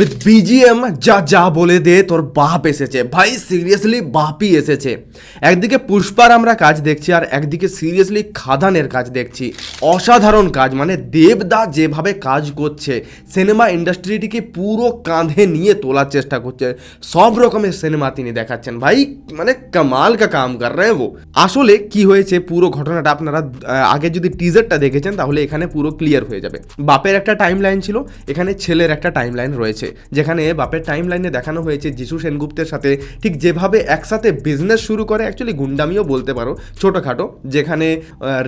With BGM যা যা বলে দে, তোর বাপ এসেছে। ভাই সিরিয়াসলি বাপই এসেছে। একদিকে পুষ্পার আমরা কাজ দেখছি, আর একদিকে সিরিয়াসলি খাদানের কাজ দেখছি। অসাধারণ কাজ মানে দেবদা যেভাবে কাজ করছে সিনেমা ইন্ডাস্ট্রিটিকে পুরো কাঁধে নিয়ে তোলার চেষ্টা করছে। সব রকমের সিনেমা তিনি দেখাচ্ছেন। ভাই মানে কামাল কা কাম কর রে ও। আসলে কি হয়েছে, পুরো ঘটনাটা আপনারা আগে যদি টিজারটা দেখেছেন, তাহলে এখানে পুরো ক্লিয়ার হয়ে যাবে। বাপের একটা টাইম লাইন ছিল, এখানে ছেলের একটা টাইম লাইন রয়েছে। যেখানে বাপের টাইম লাইনে দেখানো হয়েছে যিশু সেনগুপ্তের সাথে ঠিক যেভাবে একসাথে বিজনেস শুরু করে অ্যাকচুয়ালি গুন্ডামিও বলতে পারো, ছোটোখাটো, যেখানে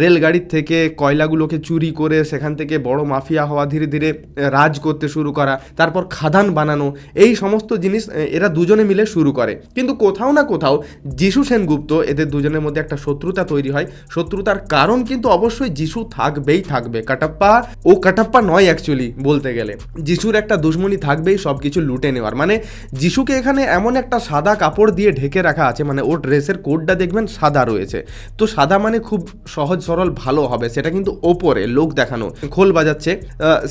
রেলগাড়ির থেকে কয়লাগুলোকে চুরি করে সেখান থেকে বড় মাফিয়া হওয়া, ধীরে ধীরে রাজ করতে শুরু করা, তারপর খাদান বানানো, এই সমস্ত জিনিস এরা দুজনে মিলে শুরু করে। কিন্তু কোথাও না কোথাও যিশু সেনগুপ্ত, এদের দুজনের মধ্যে একটা শত্রুতা তৈরি হয়। শত্রুতার কারণ কিন্তু অবশ্যই যিশু থাকবেই থাকবে। কাটাপ্পা ও কাটাপ্পা নয় অ্যাকচুয়ালি বলতে গেলে। যিশুর একটা দুশ্মনী থাকবেই সব কিছু লুটে নেওয়ার। মানে যিশুকে এখানে এমন একটা সাদা কাপড় দিয়ে ঢেকে রাখা আছে মানে ওর ড্রেসের কোডটা দেখবেন সাদা রয়েছে। তো সাদা মানে খুব সহজ সরল ভালো হবে, সেটা কিন্তু ওপরে লোক দেখানো, খোল বাজাচ্ছে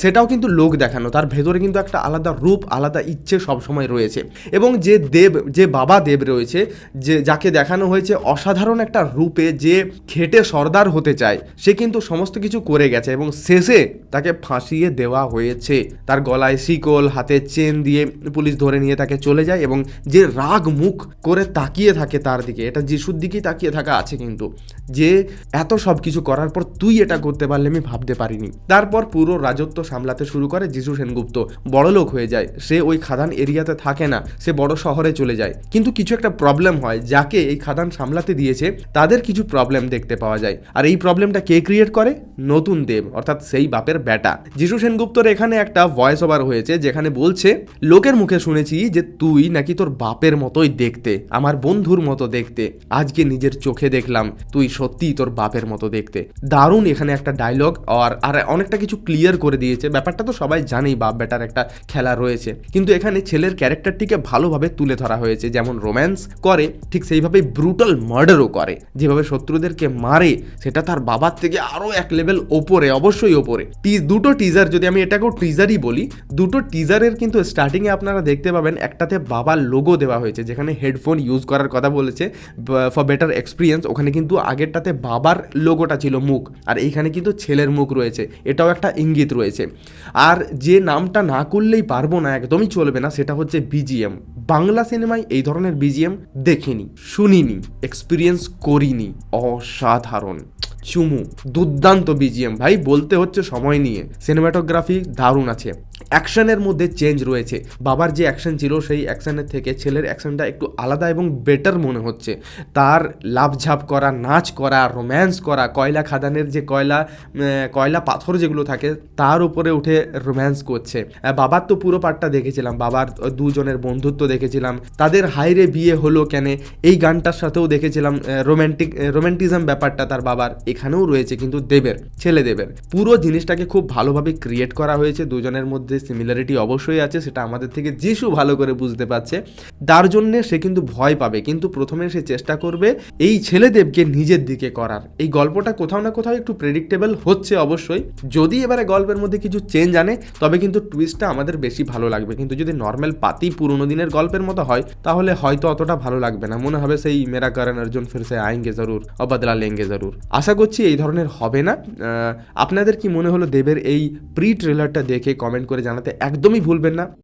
সেটাও কিন্তু লোক দেখানো, তার ভেতরে কিন্তু একটা আলাদা রূপ, আলাদা ইচ্ছে সবসময় রয়েছে। এবং যে দেব, যে বাবা দেব রয়েছে, যে যাকে দেখানো হয়েছে অসাধারণ একটা রূপে যে খেটে সর্দার হতে চায়, সে কিন্তু সমস্ত কিছু করে গেছে এবং শেষে তাকে ফাঁসিয়ে দেওয়া হয়েছে। তার গলায় শিকল, হাতে চেন দিয়ে পুলিশ ধরে নিয়ে তাকে চলে যায় এবং যে রাগ মুখ করে তাকিয়ে থাকে তার দিকে, এটা যিশুর দিকেই তাকিয়ে থাকা আছে কিন্তু, যে এত সব কিছু করার পর তুই এটা করতে পারলে আমি ভাবতে পারিনি। তারপর পুরো রাজত্ব সামলাতে শুরু করে যিশু সেনগুপ্ত বড় লোক হয়ে যায়, সে ওই খাদান এরিয়াতে থাকে না, সে বড় শহরে চলে যায়। কিন্তু কিছু একটা প্রবলেম হয়, যাকে এই খাদান সামলাতে দিয়েছে, তাদের কিছু প্রবলেম দেখতে পাওয়া যায়। আর এই প্রবলেমটা কে ক্রিয়েট করে? নতুন দেব, অর্থাৎ সেই বাপের বেটা। যিশু সেনগুপ্তর এখানে একটা ভয়েস ওভার হয়েছে, যেখানে বলছে, লোকের মুখে শুনেছি যে তুই নাকি তোর বাপের মতোই দেখতে, আমার বন্ধুর মতো দেখতে। আজকে নিজের চোখে দেখলাম, তুই সত্যিই তোর বাপের মতো দেখতে। দারুণ এখানে একটা ডায়লগ আর আর অনেকটা কিছু ক্লিয়ার করে দিয়েছে। ব্যাপারটা তো সবাই জানেই, বাপ বেটার একটা খেলা রয়েছে। কিন্তু এখানে ছেলের ক্যারেক্টারটিকে ভালোভাবে তুলে ধরা হয়েছে। যেমন রোম্যান্স করে, ঠিক সেইভাবেই ব্রুটাল মার্ডারও করে। যেভাবে শত্রুদেরকে মারে, সেটা তার বাবার থেকে আরও এক লেভেল ওপরে, অবশ্যই ওপরে। দুটো টিজার যদি আমি এটাকেও টিজারই বলি, দুটো টিজারের কিন্তু স্টার্টিংয়ে আপনারা দেখতে পাবেন একটাতে বাবার লোগো দেওয়া হয়েছে, যেখানে হেডফোন ইউজ করার কথা বলেছে ফর বেটার এক্সপিরিয়েন্স ওখানে কিন্তু আগেরটাতে বাবার লোগোটা ছিল মুখ, আর এইখানে কিন্তু ছেলের মুখ রয়েছে, এটাও একটা ইঙ্গিত রয়েছে। আর যে নামটা না করলেই পারব না, একদমই চলবে না, সেটা হচ্ছে বিজিএম বাংলা সিনেমায় এই ধরনের বিজিএম দেখিনি, শুনিনি এক্সপিরিয়েন্স করিনি, অসাধারণ। চুমু, দুর্দান্ত বিজিএম ভাই, বলতে হচ্ছে সময় নিয়ে সিনেমাটোগ্রাফি দারুণ আছে। অ্যাকশনের মধ্যে চেঞ্জ রয়েছে। বাবার যে অ্যাকশন ছিল, সেই অ্যাকশনের থেকে ছেলের অ্যাকশনটা একটু আলাদা এবং বেটার মনে হচ্ছে। তার লাভঝাপ করা, নাচ করা, রোম্যান্স করা, কয়লা খাদানের যে কয়লা কয়লা পাথর যেগুলো থাকে, তার উপরে উঠে রোম্যান্স করছে। বাবার তো পুরো পার্টটা দেখেছিলাম, বাবার দুজনের বন্ধুত্ব দেখেছিলাম। তাদের হাইরে বিয়ে হলো কেন? এই গানটার সাথেও দেখেছিলাম রোম্যান্টিক রোম্যান্টিজম ব্যাপারটা তার বাবার। এখানেও রয়েছে কিন্তু দেবের, ছেলে দেবের। পুরো জিনিসটাকে খুব ভালোভাবে ক্রিয়েট করা হয়েছে, দুজনের মধ্যে সিমিলারিটি অবশ্যই আছে, সেটা আমাদের থেকে যিশু ভালো করে বুঝতে পারছে। তার জন্যে সে কিন্তু ভয় পাবে, কিন্তু প্রথমে সে চেষ্টা করবে এই ছেলেদেবকে নিজের দিকে করার। এই গল্পটা কোথাও না কোথাও একটু প্রেডিক্টেবল হচ্ছে অবশ্যই। যদি এবারে গল্পের মধ্যে কিছু চেঞ্জ আনে, তবে কিন্তু টুইস্টটা আমাদের বেশি ভালো লাগবে। কিন্তু যদি নর্মাল পাতি পুরোনো দিনের গল্পের মতো হয়, তাহলে হয়তো অতটা ভালো লাগবে না। মনে হবে সেই মেরা কারণ অর্জুন ফিরসে আয়েঙ্গে জরুর, অবদলা লেঙ্গে জরুর। আশা করছি এই ধরনের হবে না। আপনাদের কি মনে হলো দেবের এই প্রি ট্রেলারটা দেখে কমেন্ট করে জানাতে একদমই ভুলবেন না।